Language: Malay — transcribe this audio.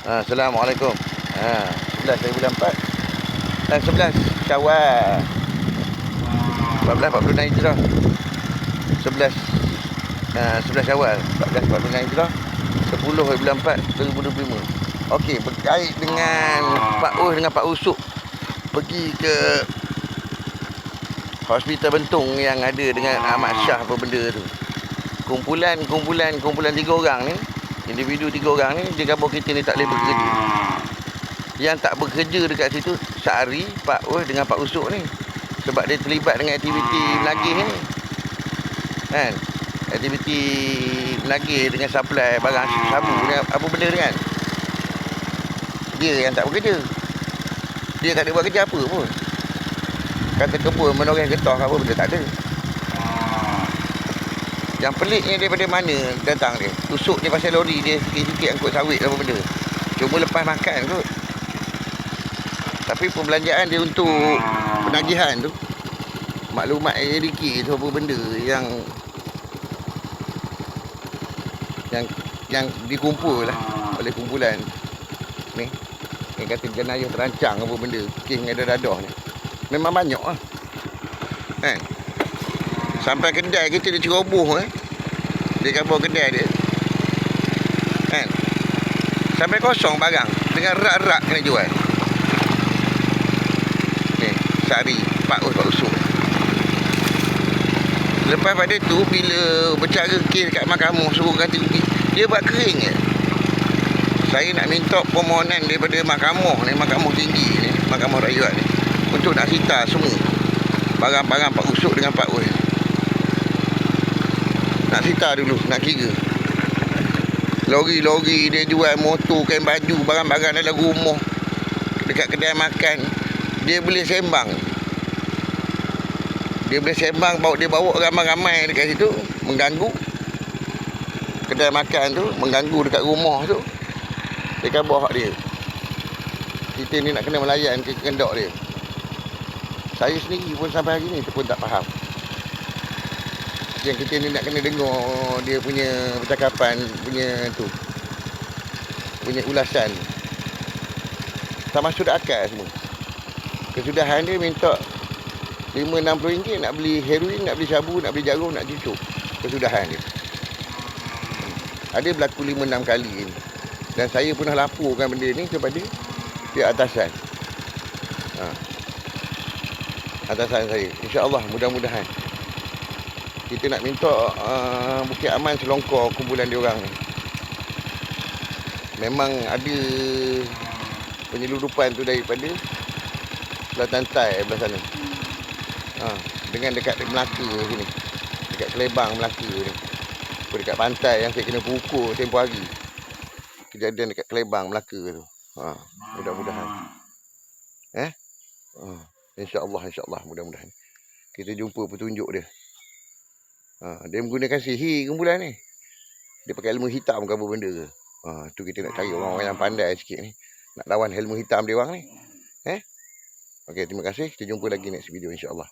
Ha, Assalamualaikum. Ha, 11 hari bulan 4. Eh, 11 Syawal. 14 46 Hijrah. 11 uh, 11 Syawal 14 46 Hijrah. 10 hari bulan 4 2025. Okey, berkait dengan Pak Us dengan Pak Usuk pergi ke hospital Bentong yang ada dengan Ahmad Syah apa benda tu. Kumpulan kumpulan kumpulan tiga orang ni, individu tiga orang ni dia kata kita ni tak boleh bekerja. Yang tak bekerja dekat situ Sari, Pak Us dengan Pak Usuk ni. Sebab dia terlibat dengan aktiviti menagih ni. Kan? Aktiviti menagih dengan supply barang sabu ni apa benda ni kan. Dia yang tak bekerja. Dia tak ada buat kerja apa pun. Kata kebun menoreh getah apa benda tak ada. Yang peliknya daripada mana datang dia. Tusuk dia pasal lori dia sikit-sikit angkut sawit apa benda. Cuma lepas makan kot. Tapi pembelanjaan dia untuk penagihan tu. Maklumat ADK tu apa benda yang yang yang dikumpul lah oleh kumpulan ni yang kata jenayah terancang apa benda king ada dadah ni memang banyak lah kan sampai kedai kita dia ceroboh eh. Dia kabur kedai dia. Kan? Sampai kosong barang. Dengan rak-rak kena jual. Ni sari pak us pak usuk lepas pada tu bila bercara kes kat mahkamah suruh ganti rugi dia buat kering je saya nak minta permohonan daripada mahkamah ni mahkamah tinggi ni mahkamah rakyat ni untuk nak sita semua barang-barang Pak Usuk dengan Pak Ul nak sita dulu nak kira. Lori-lori dia jual motor kain baju barang-barang dalam rumah. Dekat kedai makan. Dia boleh sembang. Dia boleh sembang bawa dia bawa ramai-ramai dekat situ mengganggu. Kedai makan tu mengganggu dekat rumah tu. Dia kan hak dia. Kita ni nak kena melayan ke kendak dia. Saya sendiri pun sampai hari ni pun tak faham yang kita ni nak kena dengar dia punya percakapan punya tu. Punya ulasan. Tak masuk akal semua. Kesudahan dia minta RM5-60 nak beli heroin, nak beli sabu, nak beli jarum, nak cucuk. Kesudahan dia. Ada berlaku 5-6 kali ni. Dan saya pernah laporkan benda ni kepada pihak atasan. Ha. atasan saya. insyaAllah mudah-mudahan kita nak minta uh, Bukit Aman selongkor kumpulan diorang ni. Memang ada penyeludupan tu daripada Selatan Tai belah sana. Ha. dengan dekat Melaka sini. Dekat Kelebang Melaka ni. Dekat pantai yang saya kena pukul tempoh hari. Kejadian dekat Kelebang Melaka tu. Ha. mudah-mudahan. Eh? Ha. insya-Allah insya-Allah mudah-mudahan. Kita jumpa petunjuk dia ha. dia menggunakan sihir kumpulan ni dia pakai ilmu hitam ke apa benda ke ha. tu kita nak cari orang-orang yang pandai sikit ni nak lawan ilmu hitam dia orang ni eh Okey, terima kasih. Kita jumpa lagi next video insya-Allah.